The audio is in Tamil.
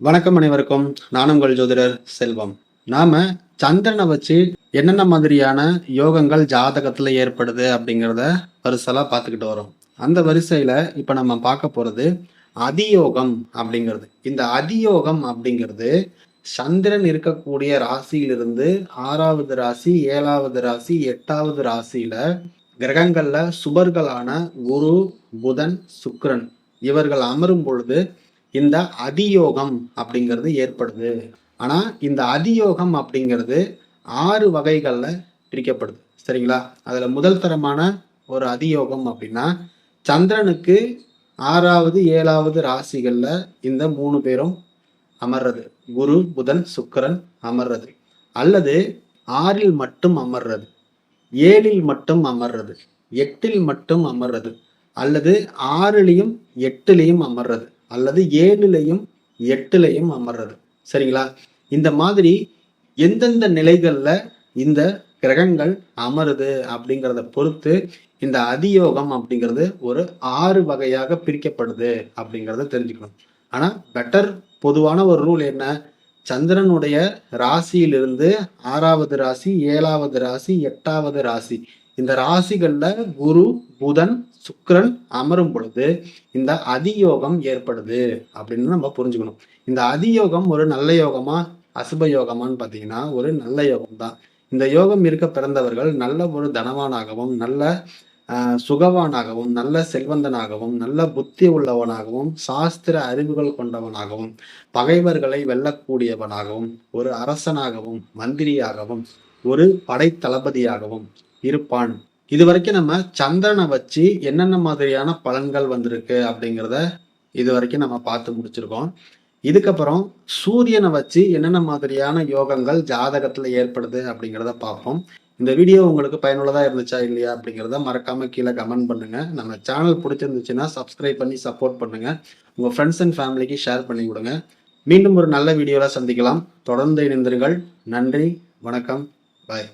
வணக்கம் அனைவருக்கும். நான் உங்கள் ஜோதிடர் செல்வம். நாம சந்திரனை வச்சு என்னென்ன மாதிரியான யோகங்கள் ஜாதகத்துல ஏற்படுது அப்படிங்கிறத வரிசலா பார்த்துக்கிட்டு வரோம். அந்த வரிசையில இப்ப நம்ம பார்க்க போறது அதியோகம் அப்படிங்கிறது. இந்த அதியோகம் அப்படிங்கிறது சந்திரன் இருக்கக்கூடிய ராசியிலிருந்து ஆறாவது ராசி ஏழாவது ராசி எட்டாவது ராசியில கிரகங்கள்ல சுபர்களான குரு புதன் சுக்ரன் இவர்கள் அமரும் பொழுது இந்த அதியோகம் அப்படிங்கிறது ஏற்படுது. ஆனால் இந்த அதியோகம் அப்படிங்கிறது ஆறு வகைகளில் பிரிக்கப்படுது. சரிங்களா? அதில் முதல் தரமான ஒரு அதியோகம் அப்படின்னா சந்திரனுக்கு ஆறாவது ஏழாவது ராசிகளில் இந்த மூணு பேரும் அமர்றது. குரு புதன் சுக்கரன் அமர்றது. அல்லது ஆறில் மட்டும் அமர்றது ஏழில் மட்டும் அமர்றது எட்டில் மட்டும் அமர்றது அல்லது ஆறுலையும் எட்டுலையும் அமர்றது. அல்லது ஏழுலையும் எட்டுலையும் அமர்றது. சரிங்களா? இந்த மாதிரி எந்தெந்த நிலைகள்ல இந்த கிரகங்கள் அமருது அப்படிங்கிறத பொறுத்து இந்த அதியோகம் அப்படிங்கிறது ஒரு ஆறு வகையாக பிரிக்கப்படுது அப்படிங்கிறத தெரிஞ்சுக்கணும். ஆனா பெட்டர் பொதுவான ஒரு ரூல் என்ன? சந்திரனுடைய ராசியிலிருந்து ஆறாவது ராசி ஏழாவது ராசி எட்டாவது ராசி. இந்த ராசிகள்ல குரு புதன் சுக்கரன் அமரும் பொழுது இந்த அதியோகம் ஏற்படுது அப்படின்னு நம்ம புரிஞ்சுக்கணும். இந்த அதியோகம் ஒரு நல்ல யோகமா அசுப யோகமான்னு பார்த்தீங்கன்னா ஒரு நல்ல யோகம் தான் இந்த யோகம் இருக்க பிறந்தவர்கள் நல்ல ஒரு தனவானாகவும் நல்ல ஆஹ், சுகவானாகவும் நல்ல செல்வந்தனாகவும் நல்ல புத்தி உள்ளவனாகவும் சாஸ்திர அறிவுகள் கொண்டவனாகவும் பகைவர்களை வெல்லக்கூடியவனாகவும் ஒரு அரசனாகவும் மந்திரியாகவும் ஒரு படைத்தளபதியாகவும் இருப்பான். இது வரைக்கும் நம்ம சந்திரனை வச்சு என்னென்ன மாதிரியான பலன்கள் வந்திருக்கு அப்படிங்கிறத இது வரைக்கும் நம்ம பார்த்து முடிச்சிருக்கோம். இதுக்கப்புறம் சூரியனை வச்சு என்னென்ன மாதிரியான யோகங்கள் ஜாதகத்தில் ஏற்படுது அப்படிங்கிறத பார்ப்போம். இந்த வீடியோ உங்களுக்கு பயனுள்ளதாக இருந்துச்சா இல்லையா அப்படிங்கிறத மறக்காமல் கீழே கமெண்ட் பண்ணுங்கள் நம்ம சேனல் பிடிச்சிருந்துச்சுன்னா சப்ஸ்கிரைப் பண்ணி சப்போர்ட் பண்ணுங்கள் உங்கள் ஃப்ரெண்ட்ஸ் அண்ட் ஃபேமிலிக்கு ஷேர் பண்ணி கொடுங்க மீண்டும் ஒரு நல்ல வீடியோவில் சந்திக்கலாம். தொடர்ந்து இணைந்திருங்கள். நன்றி வணக்கம். பாய்